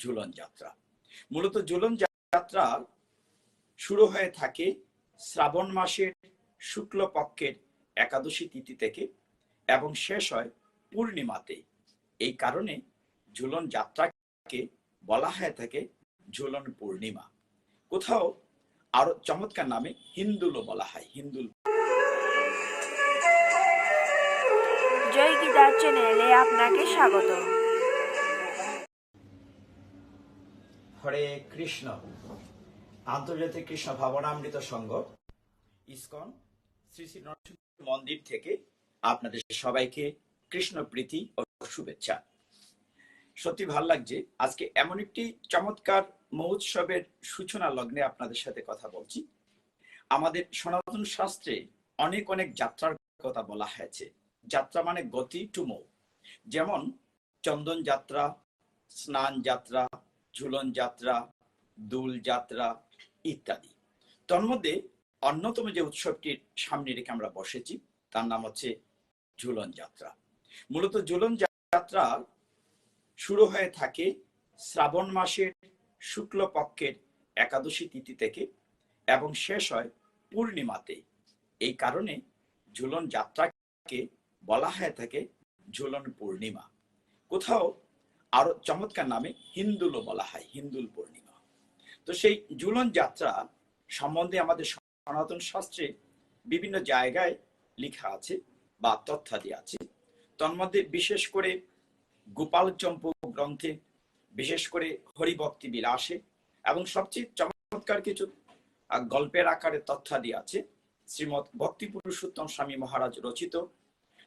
ঝুলন যাত্রা। মূলত ঝুলন যাত্রা শুরু হয়ে থাকে শ্রাবণ মাসের শুক্ল পক্ষের একাদশী তিথি থেকে এবং শেষ হয় পূর্ণিমাতে। এই কারণে ঝুলন যাত্রাকে বলা হয়ে থাকে ঝুলন পূর্ণিমা। কোথাও আরও চমৎকার নামে হিন্দুলও বলা হয়, হিন্দুল। জয় গীতার চ্যানেলে আপনাকে স্বাগত। হরে কৃষ্ণ। আন্তর্জাতিক কৃষ্ণ ভাবনামৃত সংঘ, ইসকন, শ্রী শ্রী নরসিংহ মন্দির থেকে আপনাদের সবাইকে কৃষ্ণ প্রীতি ও শুভেচ্ছা। সত্যি ভালো লাগছে, আজকে এমন একটি চমৎকার মহোৎসবের সূচনা লগ্নে আপনাদের সাথে কথা বলছি। আমাদের সনাতন শাস্ত্রে অনেক অনেক যাত্রার কথা বলা হয়েছে। যাত্রা মানে গতি টু যেমন চন্দন যাত্রা, স্নান যাত্রা ঝুলন যাত্রা, দুল যাত্রা ইত্যাদি। তন্মধ্যে অন্যতম যে উৎসবটির সামনে রেখে আমরা বসেছি, তার নাম হচ্ছে ঝুলন যাত্রা। মূলত ঝুলন যাত্রা শুরু হয়ে থাকে শ্রাবণ মাসের শুক্ল পক্ষের একাদশী তিথি থেকে এবং শেষ হয় পূর্ণিমাতে। এই কারণে ঝুলন যাত্রাকে বলা হয়ে থাকে ঝুলন পূর্ণিমা। কোথাও আরও চমৎকার নামে হিন্দুলও বলা হয়, হিন্দুল পূর্ণিমা। তো সেই ঝুলন যাত্রা সম্বন্ধে আমাদের সনাতন শাস্ত্রে বিভিন্ন জায়গায় লেখা আছে বা তথ্যাদি আছে। তন্মধ্যে বিশেষ করে গোপাল চম্পু গ্রন্থে বিশেষ করে হরিভক্তি বিলাসে এবং সবচেয়ে চমৎকার কিছু গল্পের আকারে তথ্যাদি আছে। শ্রীমৎ ভক্তি পুরুষোত্তম স্বামী মহারাজ রচিত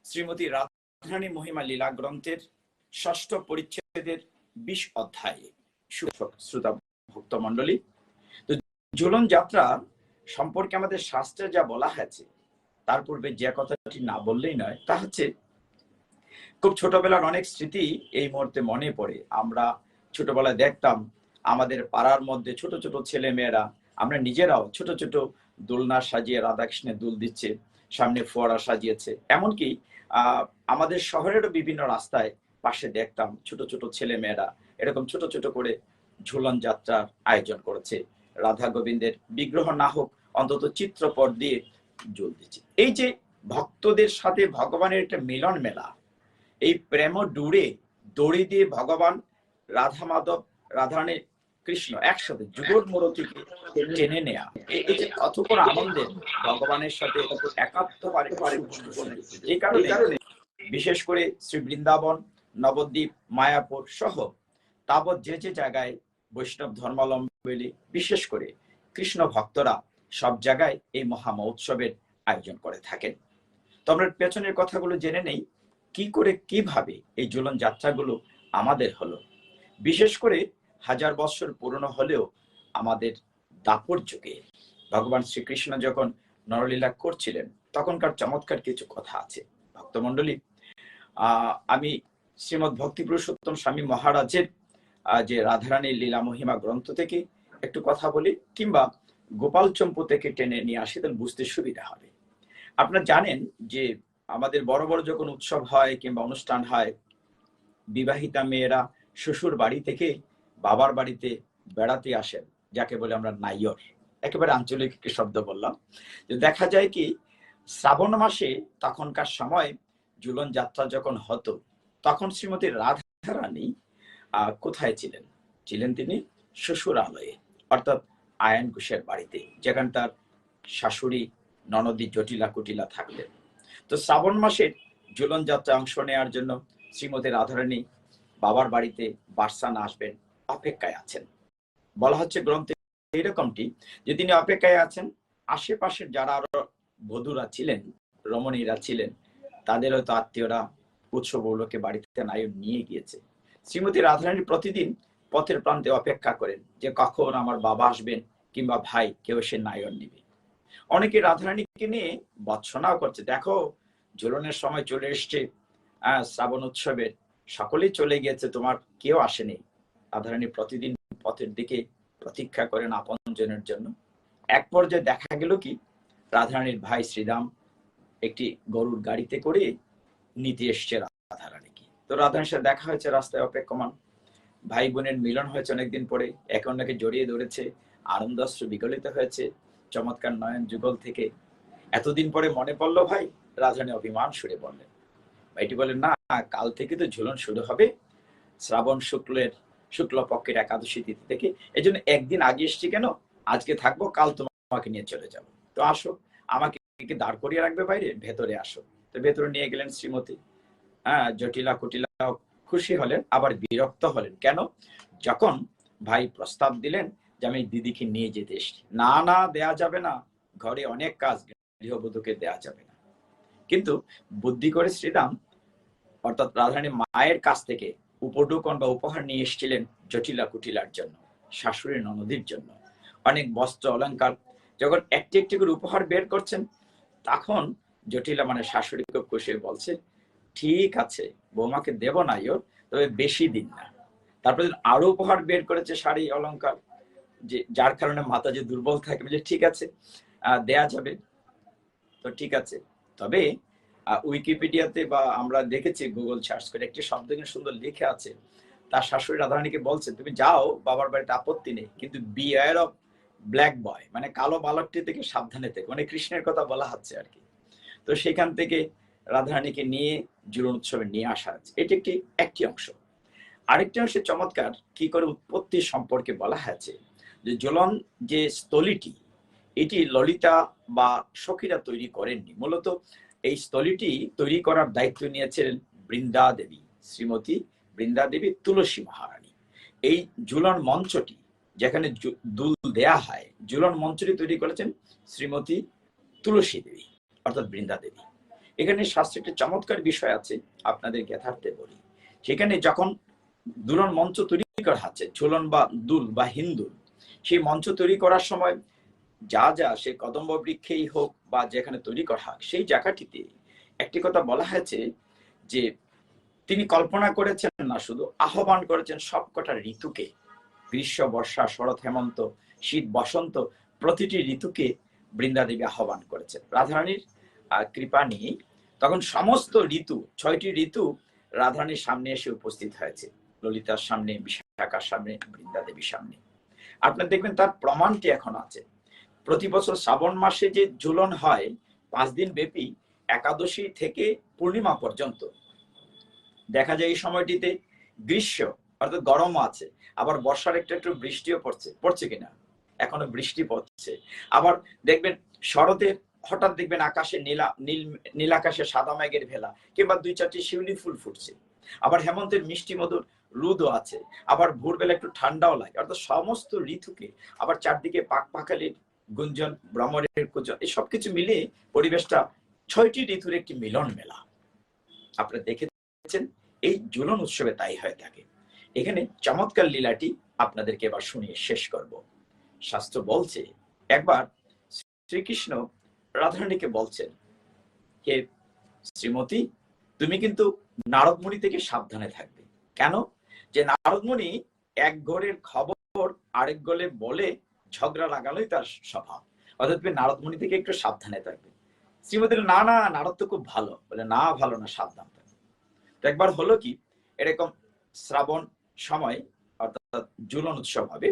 শ্রীমতী রাধারানী মহিমা লীলা গ্রন্থের ষষ্ঠ পরিচ্ছেদের বিশ অধ্যায়ে শ্রোতা ভক্ত মন্ডলী তো ঝুলন যাত্রা সম্পর্কে আমাদের শাস্ত্রে যা বলা হয়েছে, তার পূর্বে যে কথাটি না বললেই নয়, তা হচ্ছে, খুব ছোটবেলার অনেক স্মৃতি এই মুহূর্তে মনে পড়ে। আমরা ছোটবেলায় দেখতাম, আমাদের পাড়ার মধ্যে ছোট ছোট ছেলে মেয়েরা আমরা নিজেরাও ছোট ছোট দোলনা সাজিয়ে রাধাকৃষ্ণের দুল দিচ্ছে, সামনে ফোয়ারা সাজিয়েছে। এমনকি আমাদের শহরেরও বিভিন্ন রাস্তায় পাশে দেখতাম ছোট ছোট ছেলে মেয়েরা এরকম ছোট ছোট করে ঝুলন যাত্রার আয়োজন করেছে। রাধা গোবিন্দের বিগ্রহ না হোক অন্তত চিত্রপট দিয়ে জল দিচ্ছে। এই যে ভক্তদের সাথে ভগবানের একটা মিলন মেলা এই প্রেম ডুড়ে দড়ি দিয়ে ভগবান রাধা মাধব রাধারানী কৃষ্ণ একসাথে যুগর মূরতিকে টেনে নেয়া। এই যে কতক্ষণ আনন্দের ভগবানের সাথে একাত্ম পারে এই কারণে বিশেষ করে শ্রী বৃন্দাবন নবদ্বীপ, মায়াপুর সহ তাবৎ যে যে জায়গায় বৈষ্ণব ধর্মাবলম্বী বিশেষ করে কৃষ্ণ ভক্তরা সব জায়গায় এই মহা মহোৎসবের আয়োজন করে থাকেন। তো আমরা পেছনের কথাগুলো জেনে নেই, কি করে, কীভাবে এই ঝুলন যাত্রাগুলো আমাদের হলো? বিশেষ করে হাজার বছর পুরনো হলেও আমাদের দাপর যুগে ভগবান শ্রীকৃষ্ণ যখন নরলীলা করছিলেন, তখনকার চমৎকার কিছু কথা আছে। ভক্তমন্ডলী আমি শ্রীমৎ ভক্তি পুরুষোত্তম স্বামী মহারাজের যে রাধারানী লীলা মহিমা গ্রন্থ থেকে একটু কথা বলি, কিংবা গোপাল চম্পু থেকে টেনে নিয়ে আসি, তাহলে বুঝতে সুবিধা হবে। আপনারা জানেন যে আমাদের বড় বড় যখন উৎসব হয় কিংবা অনুষ্ঠান হয়, বিবাহিতা মেয়েরা শ্বশুর বাড়ি থেকে বাবার বাড়িতে বেড়াতে আসেন, যাকে বলে আমরা নাইয়র। একেবারে আঞ্চলিক একটি শব্দ বললাম। যে দেখা যায় কি, শ্রাবণ মাসে তখনকার সময় ঝুলন যাত্রা যখন হতো তখন শ্রীমতী রাধারানী কোথায় ছিলেন? ছিলেন তিনি শ্বশুরালয়ে, অর্থাৎ আয়ন ঘোষের বাড়িতে, যেখানে তার শাশুড়ি ননদী জটিলা কুটিলা থাকলেন। তো শ্রাবণ মাসের ঝুলন যাত্রা অংশ নেওয়ার জন্য শ্রীমতী রাধারানী বাবার বাড়িতে বার্সানা আসবেন, অপেক্ষায় আছেন। বলা হচ্ছে গ্রন্থে এরকমটি যে তিনি অপেক্ষায় আছেন, আশেপাশের যারা আরও বধুরা ছিলেন, রমণীরা ছিলেন তাদের হয়তো আত্মীয়রা উৎসব উপলক্ষে বাড়িতে নায়ক নিয়ে গিয়েছে। শ্রীমতী রাধারানী প্রতিদিন পথের প্রান্তে অপেক্ষা করেন যে কখন আমার বাবা আসবেন কিংবা ভাই কেউ সে নায়ন নিবে। অনেকে রাধারানীকে নিয়ে বৎসনাও করছে। দেখো ঝুলনের সময় চলে এসছে শ্রাবণ উৎসবের সকলেই চলে গিয়েছে, তোমার কেউ আসেনি। রাধারানী প্রতিদিন পথের দিকে প্রতীক্ষা করেন আপনজনের জন্য। এক পর্যায়ে দেখা গেল কি, রাধারানীর ভাই শ্রীরাম একটি গরুর গাড়িতে করে নিতে এসছে রাধারানীকে। তো রাধারানীর সাথে দেখা হয়েছে, রাস্তায় অপেক্ষমান। ভাই বোনের মিলন হয়েছে অনেকদিন পরে। একে অন্যকে জড়িয়ে ধরেছে, আনন্দাস্ত্র বিগলিত হয়েছে, চমৎকার নয়ন যুগল থেকে। এতদিন পরে মনে পড়ল ভাই রাজধানী অভিমান সুরে বললেন, ভাইটি বলেন না, কাল থেকে তো ঝুলন শুরু হবে। শ্রাবণ শুক্লের শুক্ল পক্ষের একাদশী তিথি থেকে। এই জন্য একদিন আগে এসছি কেন? আজকে থাকব, কাল তোমাকে নিয়ে চলে যাব। তো আসো, আমাকে দাঁড় করিয়ে রাখবে বাইরে? ভেতরে আসো। তো ভেতরে নিয়ে গেলেন শ্রীমতী। হ্যাঁ জটিলা কুটিলা খুশি হলেন, আবার বিরক্ত হলেন। কেন? যখন ভাই প্রস্তাব দিলেন যে আমি দিদিকে নিয়ে যেতে এসছি। না না, দেয়া যাবে না। ঘরে অনেক কাজ, গৃহবধূকে দেয়া যাবে না। কিন্তু বুদ্ধি করে শ্রীরাম, অর্থাৎ রাধারানী মায়ের কাছ থেকে উপঢৌকন বা উপহার নিয়ে এসেছিলেন জটিলা কুটিলার জন্য, শাশুড়ি ননদীর জন্য। অনেক বস্ত্র, অলংকার, যখন একটি একটি করে উপহার বের করছেন, তখন জটিলা মানে শাশুড়িকে খুশি বলছে, ঠিক আছে, বৌমাকে দেব না ইও তবে বেশি দিন না। তারপরে আরও উপহার বের করেছে শাড়ি অলংকার, যে যার কারণে মাতা যে দুর্বল থাকে যে ঠিক আছে দেয়া যাবে। তো ঠিক আছে, তবে উইকিপিডিয়াতে বা আমরা দেখেছি, গুগল সার্চ করে একটি শব্দ সুন্দর লিখে আছে। তার শাশুড়ি রাধারানীকে বলছে, তুমি যাও, বাবার বাড়িতে আপত্তি নেই, কিন্তু বিয়ার অফ ব্ল্যাক বয় মানে কালো বালকটি থেকে সাবধানে থেকে। মানে কৃষ্ণের কথা বলা হচ্ছে আর কি। তো সেখান থেকে রাধারানীকে নিয়ে জুলন উৎসবে নিয়ে আসা হচ্ছে এটি একটি একটি অংশ। আরেকটি অংশে চমৎকার কি করে উৎপত্তি সম্পর্কে বলা হয়েছে যে জ্বলন যে স্থলিটি, এটি ললিতা বা সখীরা তৈরি করেননি। মূলত এই স্থলিটি তৈরি করার দায়িত্ব নিয়েছিলেন বৃন্দা দেবী শ্রীমতী বৃন্দা দেবী তুলসী মহারানী। এই ঝুলন মঞ্চটি, যেখানে দুল দেয়া হয় জুলন মঞ্চটি তৈরি করেছেন শ্রীমতী তুলসী দেবী। অর্থাৎ বৃন্দা দেবী। এখানে শাস্ত্রে একটি চমৎকার বিষয় আছে, আপনাদের যথার্থে বলি। সেখানে যখন দুলন মঞ্চ তৈরি করা হচ্ছে ঝুলন বা দুল বা হিন্দুল, সেই মঞ্চ তৈরি করার সময় যা যা সে কদম্ব বৃক্ষেই হোক বা যেখানে তৈরি করা হোক, সেই জায়গাটিতে একটি কথা বলা হয়েছে যে তিনি কল্পনা করেছেন না, শুধু আহ্বান করেছেন সবকটা ঋতুকে। গ্রীষ্ম, বর্ষা, শরৎ, হেমন্ত, শীত, বসন্ত প্রতিটি ঋতুকে বৃন্দাদেবী আহ্বান করেছেন। রাধারানীর কৃপা নিয়ে তখন সমস্ত ঋতু, ছয়টি ঋতু রাধারানীর সামনে এসে উপস্থিত হয়েছে। ললিতার সামনে, বিশাখার সামনে বৃন্দা দেবীর সামনে। আপনার দেখবেন তার প্রমাণটি এখন আছে। প্রতি বছর শ্রাবণ মাসে যে ঝুলন হয়, পাঁচ দিন ব্যাপী একাদশী থেকে পূর্ণিমা পর্যন্ত। দেখা যায় এই সময়টিতে গ্রীষ্ম, অর্থাৎ গরমও আছে। আবার বর্ষার একটু একটু বৃষ্টিও পড়ছে পড়ছে কিনা? এখনও বৃষ্টি পড়ছে। আবার দেখবেন শরতের হঠাৎ দেখবেন আকাশে নীলা, নীল নীল আকাশে সাদা মেঘের ভেলা কিংবা দুই চারটি শিউলি ফুল ফুটছে। আবার হেমন্তের মিষ্টি মধুর রোদও আছে। আবার ভোরবেলা একটু ঠান্ডাও লাগে। অর্থাৎ সমস্ত ঋতুকে আবার চারদিকে পাক পাকালির গুঞ্জন ভ্রমণের কুঞ্জন, এই সবকিছু মিলিয়ে পরিবেশটা ছয়টি ঋতুর একটি মিলন মেলা। আপনারা দেখেছেন, এই জুলন উৎসবে তাই হয়ে থাকে। এখানে চমৎকার লীলাটি আপনাদেরকে এবার শুনিয়ে শেষ করব। শাস্ত্র বলছে, একবার শ্রীকৃষ্ণ রাধারানীকে বলছেন, হে শ্রীমতী, তুমি কিন্তু নারদমণি থেকে সাবধানে থাকবে। কেন? যে নারদমণি এক ঘরের খবর আরেক গলে বলে ঝগড়া লাগানোই তার স্বভাব। অর্থাৎ তুমি নারদমণি থেকে একটু সাবধানে থাকবে। শ্রীমতী না না, নারদ তো খুব ভালো। বলে, না, ভালো না, সাবধান তো একবার হলো কি, এরকম শ্রাবণ সময়, অর্থাৎ জুলন উৎসব হবে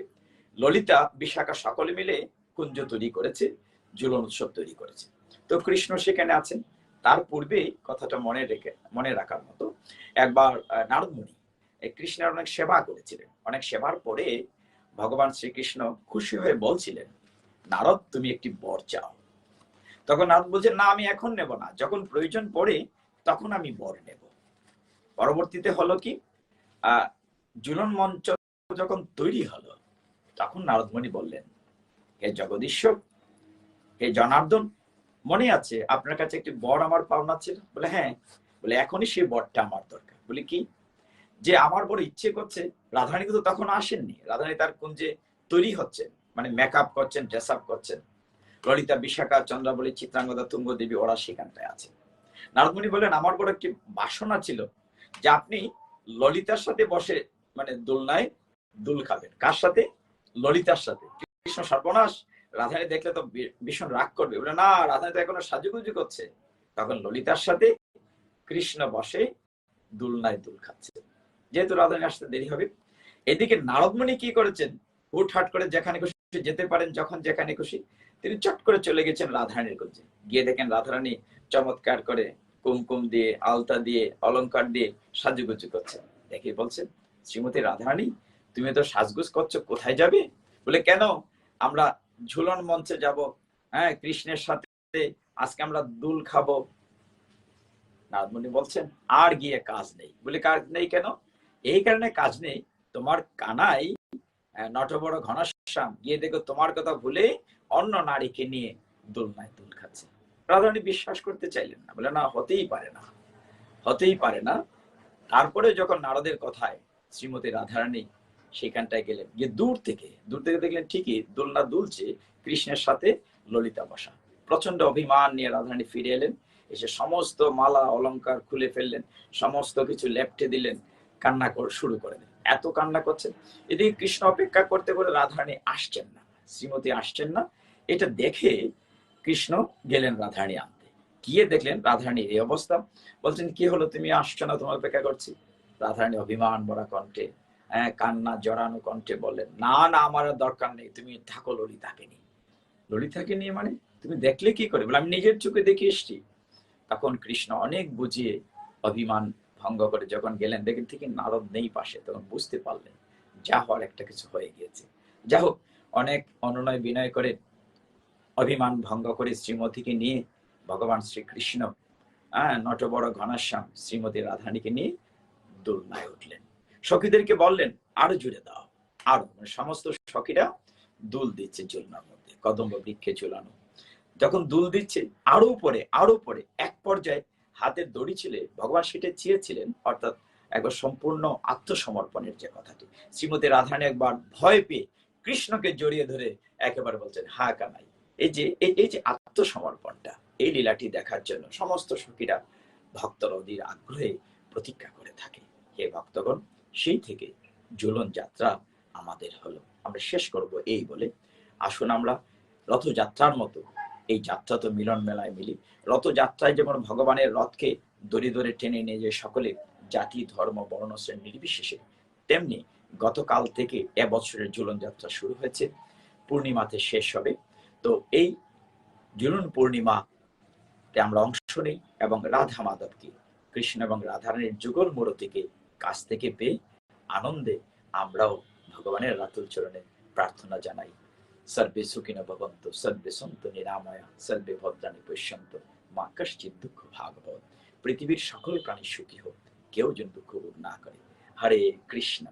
ললিতা বিশাখা সকলে মিলে কুঞ্জ তৈরি করেছে জুলন উৎসব তৈরি করেছে। তো কৃষ্ণ সেখানে আছেন। তার পূর্বে কথাটা মনে রেখে, মনে রাখার মতো একবার নারদমণি কৃষ্ণের অনেক সেবা করেছিলেন। অনেক সেবার পরে ভগবান শ্রীকৃষ্ণ খুশি হয়ে বলছিলেন, নারদ, তুমি একটি বর চাও। তখন নারদ বলছে, না, আমি এখন নেব না। যখন প্রয়োজন পড়ে, তখন আমি বর নেব। পরবর্তীতে হলো কি, আহ জুলন মঞ্চ যখন তৈরি হলো তখন নারদমণি বললেন, হে জগদীশ্বর হে জনার্দন, মনে আছে আপনার কাছে একটি বর আমার পাওনা ছিল? বলে হ্যাঁ। বলে, এখনই সেই বরটা আমার দরকার। বলে, কি? যে আমার বড় ইচ্ছে করছে, রাধারানী কিন্তু তখন আসেননি। রাধারানী তার কুঞ্জে তৈরি হচ্ছেন মানে মেকআপ করছেন ড্রেস আপ করছেন। ললিতা, বিশাখা, চন্দ্রাবলী, চিত্রাঙ্গদা তুঙ্গ দেবী ওরা সেখানটায় আছে। নারদমণি বললেন, আমার বড় একটি বাসনা ছিল যে আপনি ললিতার সাথে বসে মানে দোলনায় দুল খাবেন। কার সাথে? ললিতার সাথে। কৃষ্ণ সর্বনাশ রাধারানী দেখলে তো ভীষণ রাগ করবে। বলে, না রাধারানী তো এখনও সাজুগুজু করছে। তখন ললিতার সাথে কৃষ্ণ বসে দুলনায় দুল খাচ্ছে। যেহেতু রাধারানী আসতে দেরি হবে, এদিকে নারদমণি কি করেছেন? হুটহাট করে যেখানে খুশি যেতে পারেন, যখন যেখানে খুশি, তিনি চট করে চলে গেছেন রাধারানীর কাছে গিয়ে দেখেন রাধারানী চমৎকার করে কুমকুম দিয়ে, আলতা দিয়ে, অলংকার দিয়ে সাজুগুজু করছেন। দেখে বলছেন, শ্রীমতী রাধারানী তুমি তো সাজগুজ করছ কোথায় যাবে? বলে কেন? আমরা ঝুলন মঞ্চে যাব। হ্যাঁ কৃষ্ণের সাথে আজকে আমরা দুল খাব। নারদমণি বলছেন আর গিয়ে কাজ নেই। বলে কাজ নেই কেন? এই কারণে কাজ নেই। তোমার কানাই আহ, নটবড় ঘনশ্যাম গিয়ে দেখো তোমার কথা ভুলে অন্য নারীকে নিয়ে দোলনায় দুল খাচ্ছে। রাধারানী বিশ্বাস করতে চাইলেন না। বলে না হতেই পারে না। হতেই পারে না। তারপরে যখন নারদের কথায় শ্রীমতী রাধারানী সেখানটায় গেলেন। গিয়ে দূর থেকে দূর থেকে দেখলেন ঠিকই দোলনা দুলছে কৃষ্ণের সাথে ললিতা বসা। প্রচণ্ড অভিমান নিয়ে রাধারানী ফিরে এলেন, এসে সমস্ত মালা, অলংকার খুলে ফেললেন, সমস্ত কিছু লেপটে দিলেন, কান্না শুরু করে দিলেন। এত কান্না করছেন। এদিকে কৃষ্ণ অপেক্ষা করতে করে রাধারানী আসছেন না, শ্রীমতী আসছেন না। এটা দেখে কৃষ্ণ গেলেন রাধারানী আনতে। গিয়ে দেখলেন রাধারানীর এই অবস্থা। বলছেন, কি হলো? তুমি আসছো না, তোমার অপেক্ষা করছি? রাধারানী অভিমান ভরা কণ্ঠে কান্না জড়ানো কণ্ঠে বললেন, না না, আমার দরকার নেই, তুমি থাকো ললিতাকে নিয়ে। ললিতাকে নিয়ে মানে? তুমি দেখলে কি করে? বলে, আমি নিজের চোখে দেখে এসছি। তখন কৃষ্ণ অনেক বুঝিয়ে অভিমান ভঙ্গ করে যখন গেলেন দেখেন থেকে নারদ নেই পাশে, তখন বুঝতে পারলেন, যা হওয়ার একটা কিছু হয়ে গিয়েছে। যা হোক, অনেক অনুনয় বিনয় করে অভিমান ভঙ্গ করে শ্রীমতীকে নিয়ে ভগবান শ্রীকৃষ্ণ হ্যাঁ নটবড় ঘনাশ্যাম শ্রীমতী রাধানীকে নিয়ে দোলনায় উঠলেন। সখীদেরকে বললেন, আরও জুড়ে দাও। আরও মানে সমস্ত সখীরা দুল দিচ্ছে ঝুলনার মধ্যে, কদম্ব বৃক্ষে ঝুলানো। যখন দুল দিচ্ছে, আরও উপরে আরও উপরে, এক পর্যায়ে হাতের দড়ি ছিলে, ভগবান সেটা চেয়েছিলেন, অর্থাৎ একবার সম্পূর্ণ আত্মসমর্পণের যে কথাটি। শ্রীমতী রাধারানী একবার ভয় পেয়ে কৃষ্ণকে জড়িয়ে ধরে একেবারে বলছেন, হা কানাই। এই যে এই যে আত্মসমর্পণটা, এই লীলাটি দেখার জন্য সমস্ত সখীরা ভক্তর অধীর আগ্রহে প্রতীক্ষা করে থাকে। হে ভক্তগণ সেই থেকে ঝুলন যাত্রা আমাদের হলো। আমরা শেষ করব এই বলে। আসুন আমরা রথযাত্রার মতো, এই যাত্রা তো মিলন মেলায় মিলি। রথযাত্রায় যেমন ভগবানের রথকে দড়ি ধরে টেনে নিয়ে যে সকলে জাতি, ধর্ম, বর্ণ শ্রেণি নির্বিশেষে, তেমনি গতকাল থেকে এবছরের ঝুলন যাত্রা শুরু হয়েছে। পূর্ণিমাতে শেষ হবে। তো এই ঝুলন পূর্ণিমাতে আমরা অংশ নিই এবং রাধা মাধবকে, কৃষ্ণ এবং রাধারানীর যুগল মূরতিকে কাছ থেকে পেয়ে আনন্দে আমরাও ভগবানের রাতুল চরণে প্রার্থনা জানাই। সর্বে সুখিন ভবন্ত, সর্বে সন্ত নিরাময়া, সর্বে ভদ্রাণী পশ্যন্ত। মা কশ্চিৎ দুঃখ ভাগবত। পৃথিবীর সকল প্রাণী সুখী হোক, কেউ যেন দুঃখ ভোগ না করে। হরে কৃষ্ণ।